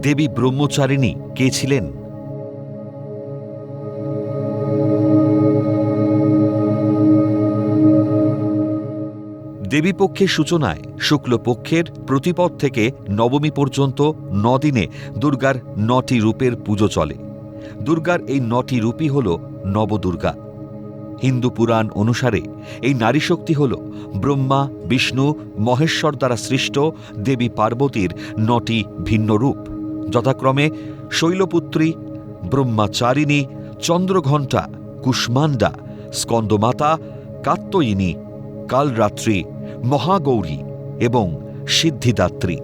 দেবী ব্রহ্মচারিণী কে ছিলেন? দেবীপক্ষের সূচনায় শুক্লপক্ষের প্রতিপদ থেকে নবমী পর্যন্ত নদিনে দুর্গার নটি রূপের পুজো চলে। দুর্গার এই নটি রূপই হল নবদুর্গা। হিন্দু পুরাণ অনুসারে এই নারী শক্তি হল ব্রহ্মা, বিষ্ণু, মহেশ্বর দ্বারা সৃষ্ট দেবী পার্বতীর নটি ভিন্ন রূপ। যথাক্রমে শৈলপুত্রী, ব্রহ্মাচারিণী, চন্দ্রঘণ্টা কুষ্মান্ডা স্কন্দমাতা, কাত্তয়িনী, কালরাত্রি, মহাগৌরী এবং সিদ্ধিদাত্রী।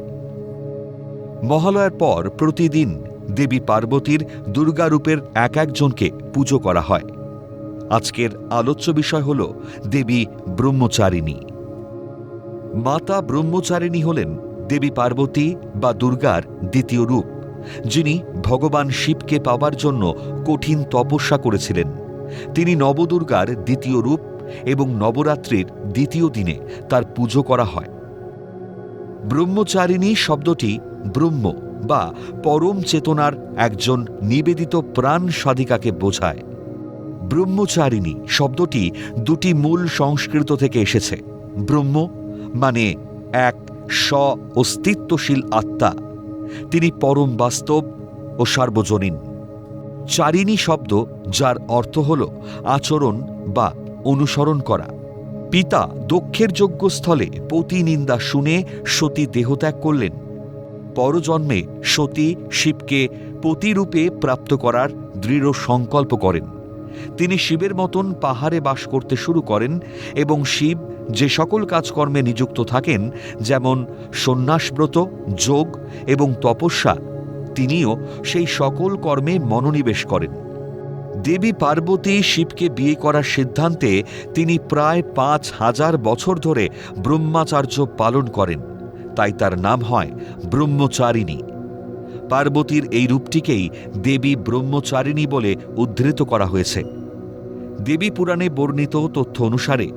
মহালয়ার পর প্রতিদিন দেবী পার্বতীর দুর্গারূপের এক একজনকে পুজো করা হয়। আজকের আলোচ্য বিষয় হল দেবী ব্রহ্মচারিণী। মাতা ব্রহ্মচারিণী হলেন দেবী পার্বতী বা দুর্গার দ্বিতীয় রূপ। যিনি ভগবান শিবকে পাওয়ার জন্য কঠিন তপস্যা করেছিলেন। তিনি নবদুর্গার দ্বিতীয় রূপ এবং নবরাত্রির দ্বিতীয় দিনে তার পুজো করা হয়। ব্রহ্মচারিণী শব্দটি ব্রহ্ম বা পরম চেতনার একজন নিবেদিত প্রাণ সাধিকাকে বোঝায়। ব্রহ্মচারিণী শব্দটি দুটি মূল সংস্কৃত থেকে এসেছে। ব্রহ্ম মানে এক স্ব অস্তিত্বশীল আত্মা। তিনি পরম বাস্তব ও সার্বজনীন। চারিণী শব্দ, যার অর্থ হল আচরণ বা অনুসরণ করা। পিতা দক্ষের যজ্ঞস্থলে পতি নিন্দা শুনে সতী দেহত্যাগ করলেন। পরজন্মে সতী শিবকে পতিরূপে প্রাপ্ত করার দৃঢ় সংকল্প করেন। তিনি শিবের মতন পাহাড়ে বাস করতে শুরু করেন এবং শিব যে সকল কাজকর্মে নিযুক্ত থাকেন, যেমন সন্ন্যাসব্রত, যোগ এবং তপস্যা, তিনিও সেই সকল কর্মে মনোনিবেশ করেন। দেবী পার্বতী শিবকে বিয়ে করার সিদ্ধান্তে তিনি প্রায় পাঁচ হাজার বছর ধরে ব্রহ্মাচার্য পালন করেন। তাই তার নাম হয় ব্রহ্মচারিণী। পার্বতীর এই রূপটিকেই দেবী ব্রহ্মচারিণী বলে উদ্ধৃত করা হয়েছে। দেবী পুরাণে বর্ণিত তথ্য অনুসারে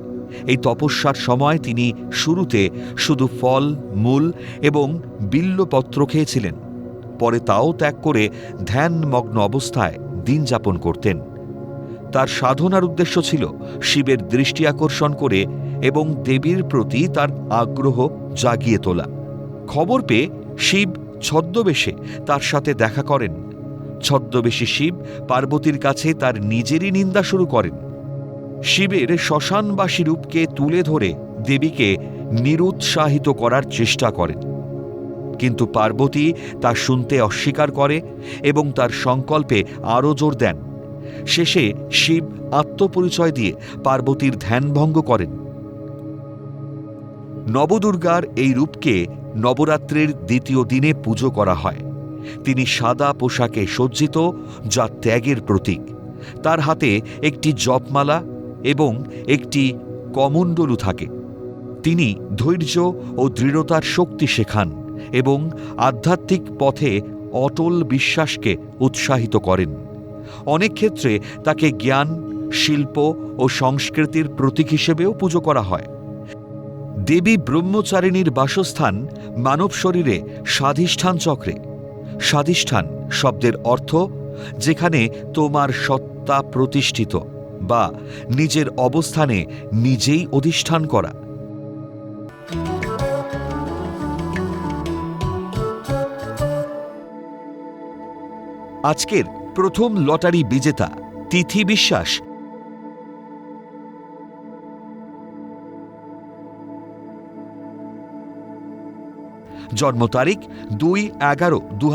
এই তপস্যার সময় তিনি শুরুতে শুধু ফল, মূল এবং বিল্লপত্র খেয়েছিলেন। পরে তাও ত্যাগ করে ধ্যানমগ্ন অবস্থায় দিন যাপন করতেন। তার সাধনার উদ্দেশ্য ছিল শিবের দৃষ্টি আকর্ষণ করে এবং দেবীর প্রতি তার আগ্রহ জাগিয়ে তোলা। খবর পেয়ে শিব ছদ্মবেশে তার সাথে দেখা করেন। ছদ্মবেশী শিব পার্বতীর কাছে তার নিজেরই নিন্দা শুরু করেন। শিবের শ্মশানবাসী রূপকে তুলে ধরে দেবীকে নিরুৎসাহিত করার চেষ্টা করেন। কিন্তু পার্বতী তা শুনতে অস্বীকার করে এবং তার সংকল্পে আরও জোর দেন। শেষে শিব আত্মপরিচয় দিয়ে পার্বতীর ধ্যানভঙ্গ করেন। নবদুর্গার এই রূপকে নবরাত্রির দ্বিতীয় দিনে পুজো করা হয়। তিনি সাদা পোশাকে সজ্জিত যা ত্যাগের প্রতীক। তার হাতে একটি জপমালা এবং একটি কমণ্ডলু থাকে। তিনি ধৈর্য ও দৃঢ়তার শক্তি শেখান এবং আধ্যাত্মিক পথে অটল বিশ্বাসকে উৎসাহিত করেন। অনেক ক্ষেত্রে তাকে জ্ঞান, শিল্প ও সংস্কৃতির প্রতীক হিসেবেও পুজো করা হয়। দেবী ব্রহ্মচারিণীর বাসস্থান মানব শরীরে স্বাধিষ্ঠান চক্রে। স্বাধিষ্ঠান শব্দের অর্থ, যেখানে তোমার সত্তা প্রতিষ্ঠিত। বা নিজের অবস্থানে নিজেই অধিষ্ঠান করা। আজকের প্রথম লটারি বিজেতা, তিথি বিশ্বাস। জন্ম তারিখ দুই এগারো দু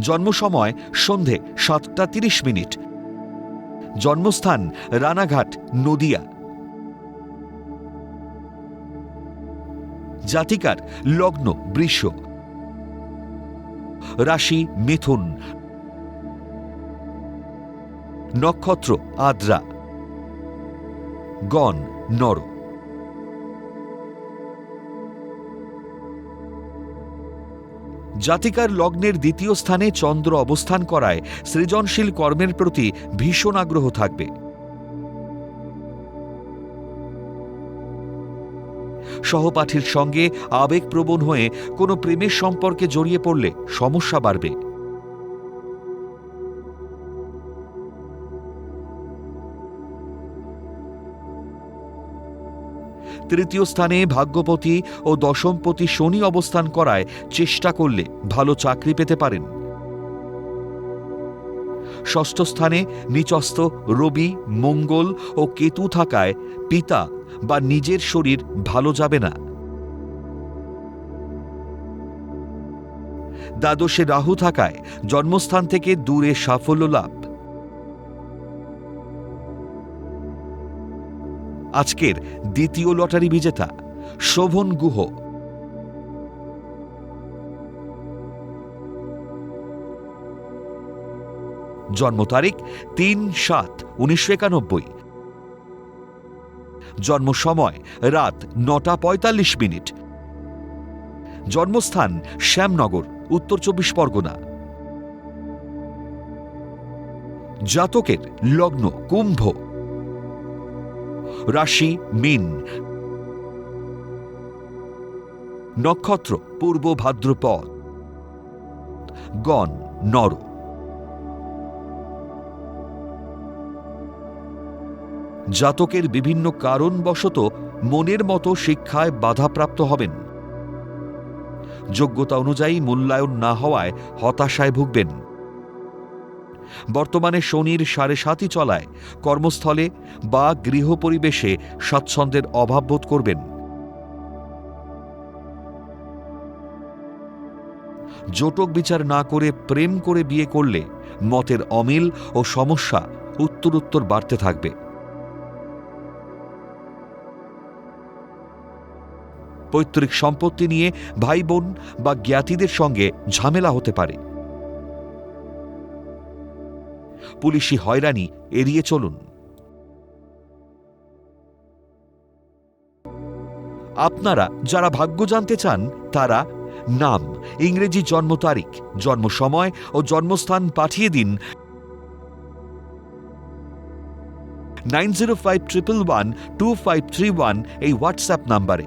জন্ম সময় সন্ধে সাতটা তিরিশ মিনিট। জন্মস্থান রানাঘাট, নদিয়া। জাতিকার লগ্ন, বৃষ। রাশি, মিথুন। নক্ষত্র, আদ্রা। গণ, নর। জাতিকার লগ্নের দ্বিতীয় স্থানে চন্দ্র অবস্থান করায় সৃজনশীল কর্মের প্রতি ভীষণ আগ্রহ থাকবে। সহপাঠীর সঙ্গে আবেগপ্রবণ হয়ে কোনো প্রেমের সম্পর্কে জড়িয়ে পড়লে সমস্যা বাড়বে। তৃতীয় স্থানে ভাগ্যপতি ও দশমপতি শনি অবস্থান করায় চেষ্টা করলে ভালো চাকরি পেতে পারেন। ষষ্ঠ স্থানে নিচস্থ রবি, মঙ্গল ও কেতু থাকায় পিতা বা নিজের শরীর ভালো যাবে না। দ্বাদশে রাহু থাকায় জন্মস্থান থেকে দূরে সাফল্য লাভ। আজকের দ্বিতীয় লটারি বিজেতা, শোভন গুহ। জন্ম তারিখ তিন সাত উনিশশো একানব্বই। জন্ম সময় রাত নটা পঁয়তাল্লিশ মিনিট। জন্মস্থান শ্যামনগর, উত্তর চব্বিশ পরগনা। জাতকের লগ্ন কুম্ভ। রাশি মিন। নক্ষত্র, পূর্ব ভাদ্রপদ। গণ, নর। জাতকের বিভিন্ন কারণবশত মনের মতো শিক্ষায় বাধাপ্রাপ্ত হবেন। যোগ্যতা অনুযায়ী মূল্যায়ন না হওয়ায় হতাশায় ভুগবেন। বর্তমানে শনির সাড়ে সাতই চলায় কর্মস্থলে বা গৃহ পরিবেশে স্বাচ্ছন্দ্যের অভাব বোধ করবেন। জোটক বিচার না করে প্রেম করে বিয়ে করলে মতের অমিল ও সমস্যা উত্তরোত্তর বাড়তে থাকবে। পৈতৃক সম্পত্তি নিয়ে ভাই বোন বা জ্ঞাতিদের সঙ্গে ঝামেলা হতে পারে। পুলিশি হয়রানি এড়িয়ে চলুন। আপনারা যারা ভাগ্য জানতে চান, তারা নাম, ইংরেজি জন্ম তারিখ, জন্ম সময় ও জন্মস্থান পাঠিয়ে দিন nine zero five triple one two five three one এই হোয়াটসঅ্যাপ নাম্বারে।